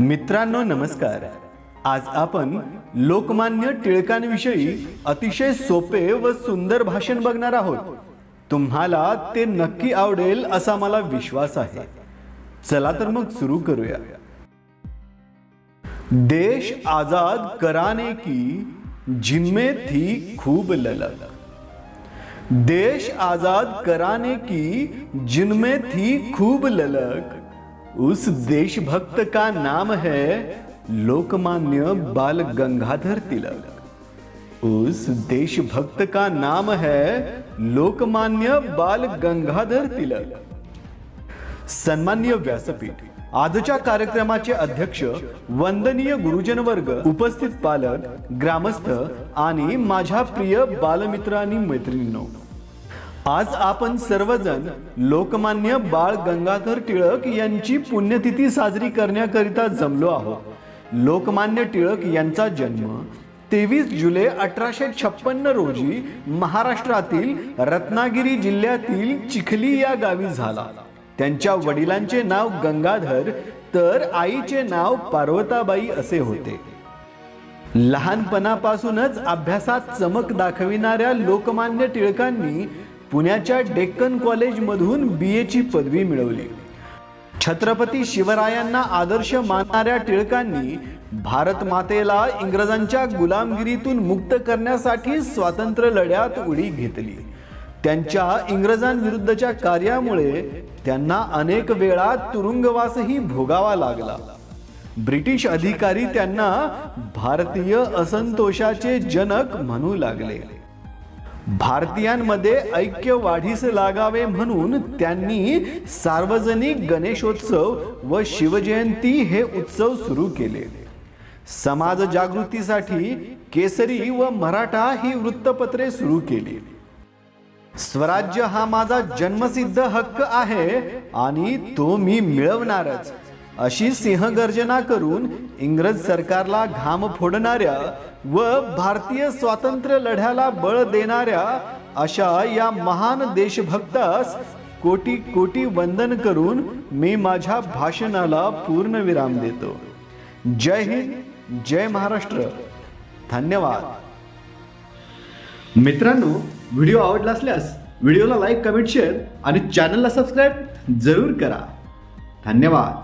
मित्रांनो नमस्कार. आज आपण लोकमान्य टिळकांविषयी अतिशय सोपे व सुंदर भाषण बघणार आहोत. तुम्हाला ते नक्की आवडेल असा मला विश्वास आहे. चला तर मग सुरू करूया. देश आजाद कराने की जिनमें थी खूब ललक. देश आजाद कराने की जिनमें थी खूब ललक. उस देशभक्त का नाम है लोकमान्य बाल गंगाधर तिलक। उस देशभक्त का नाम है लोकमान्य बाल गंगाधर तिलक। सन्मान्य व्यासपीठ आजच्या कार्यक्रमाचे अध्यक्ष वंदनीय गुरुजन वर्ग उपस्थित पालक ग्रामस्थ आणि माझ्या प्रिय बालमित्र आणि मैत्रिणींनो आज आपण सर्वजण लोकमान्य बाळ गंगाधर टिळक यांची पुण्यतिथी साजरी करण्याकरिता जमलो आहोत. लोकमान्य टिळक यांचा जन्म तेवीस जुलै अठराशे छप्पन्न रोजी महाराष्ट्रातील रत्नागिरी जिल्ह्यातील चिखली या गावी झाला. त्यांच्या वडिलांचे नाव गंगाधर तर आईचे नाव पार्वताबाई असे होते. लहानपणापासूनच अभ्यासात चमक दाखविणाऱ्या लोकमान्य टिळकांनी पुण्याच्या डेक्कन कॉलेजमधून बी एची पदवी मिळवली. छत्रपती शिवरायांना आदर्श मानणाऱ्या टिळकांनी भारत मातेला इंग्रजांच्या गुलामगिरीतून मुक्त करण्यासाठी स्वातंत्र्य लढ्यात उडी घेतली. त्यांच्या इंग्रजांविरुद्धच्या कार्यामुळे त्यांना अनेक वेळा तुरुंगवासही भोगावा लागला. ब्रिटिश अधिकारी त्यांना भारतीय असंतोषाचे जनक म्हणू लागले. भारतीयांमध्ये ऐक्य वाढीस लागावे म्हणून त्यांनी सार्वजनिक गणेशोत्सव व शिवजयंती हे उत्सव सुरू केले. समाज जागृतीसाठी केसरी व मराठा ही वृत्तपत्रे सुरू केली. स्वराज्य हा माझा जन्मसिद्ध हक्क आहे आणि तो मी मिळवणारच. अशी सिंहगर्जना करून इंग्रज सरकारला घाम फोडणाऱ्या व भारतीय स्वातंत्र्य लढ्याला बळ देणाऱ्या अशा या महान देशभक्तास कोटी कोटी वंदन करून मी माझ्या भाषणाला पूर्ण देतो. जय हिंद जय महाराष्ट्र. धन्यवाद. मित्रांनो व्हिडिओ आवडला असल्यास व्हिडिओला लाईक कमेंट शेअर आणि चॅनलला सबस्क्राईब जरूर करा. धन्यवाद.